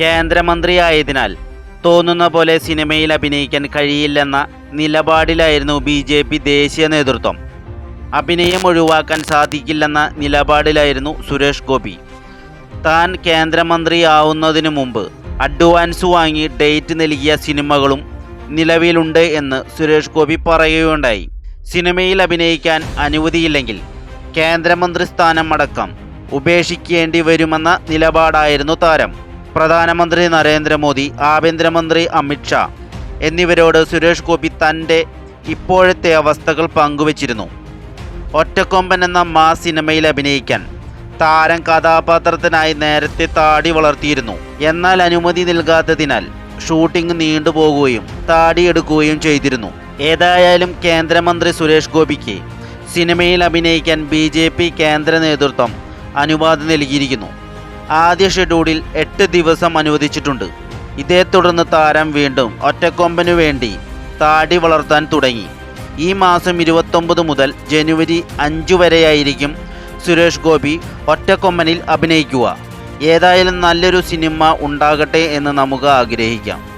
കേന്ദ്രമന്ത്രിയായതിനാൽ തോന്നുന്ന പോലെ സിനിമയിൽ അഭിനയിക്കാൻ കഴിയില്ലെന്ന നിലപാടിലായിരുന്നു ബി ജെ പി ദേശീയ നേതൃത്വം. അഭിനയം ഒഴിവാക്കാൻ സാധിക്കില്ലെന്ന നിലപാടിലായിരുന്നു സുരേഷ് ഗോപി. താൻ കേന്ദ്രമന്ത്രിയാവുന്നതിനു മുമ്പ് അഡ്വാൻസ് വാങ്ങി ഡേറ്റ് നൽകിയ സിനിമകളും നിലവിലുണ്ട് എന്ന് സുരേഷ് ഗോപി പറയുകയുണ്ടായി. സിനിമയിൽ അഭിനയിക്കാൻ അനുമതിയില്ലെങ്കിൽ കേന്ദ്രമന്ത്രി സ്ഥാനം അടക്കം ഉപേക്ഷിക്കേണ്ടി വരുമെന്ന നിലപാടായിരുന്നു താരം. പ്രധാനമന്ത്രി നരേന്ദ്രമോദി ആഭ്യന്തരമന്ത്രി അമിത്ഷാ എന്നിവരോട് സുരേഷ് ഗോപി തന്റെ ഇപ്പോഴത്തെ അവസ്ഥകൾ പങ്കുവച്ചിരുന്നു. ഒറ്റക്കൊമ്പൻ എന്ന മാ സിനിമയിൽ അഭിനയിക്കാൻ താരം കഥാപാത്രത്തിനായി നേരത്തെ താടി വളർത്തിയിരുന്നു. എന്നാൽ അനുമതി നൽകാത്തതിനാൽ ഷൂട്ടിംഗ് നീണ്ടുപോകുകയും താടിയെടുക്കുകയും ചെയ്തിരുന്നു. ഏതായാലും കേന്ദ്രമന്ത്രി സുരേഷ് ഗോപിക്ക് സിനിമയിൽ അഭിനയിക്കാൻ ബി കേന്ദ്ര നേതൃത്വം അനുവാദം നൽകിയിരിക്കുന്നു. ആദ്യ ഷെഡ്യൂളിൽ എട്ട് ദിവസം അനുവദിച്ചിട്ടുണ്ട്. ഇതേ തുടർന്ന് താരം വീണ്ടും ഒറ്റക്കൊമ്പനു വേണ്ടി താടി വളർത്താൻ തുടങ്ങി. ഈ മാസം ഇരുപത്തൊമ്പത് മുതൽ ജനുവരി അഞ്ചു വരെയായിരിക്കും സുരേഷ് ഗോപി ഒറ്റക്കൊമ്പനിൽ അഭിനയിക്കുക. ഏതായാലും നല്ലൊരു സിനിമ ഉണ്ടാകട്ടെ എന്ന് നമുക്ക് ആഗ്രഹിക്കാം.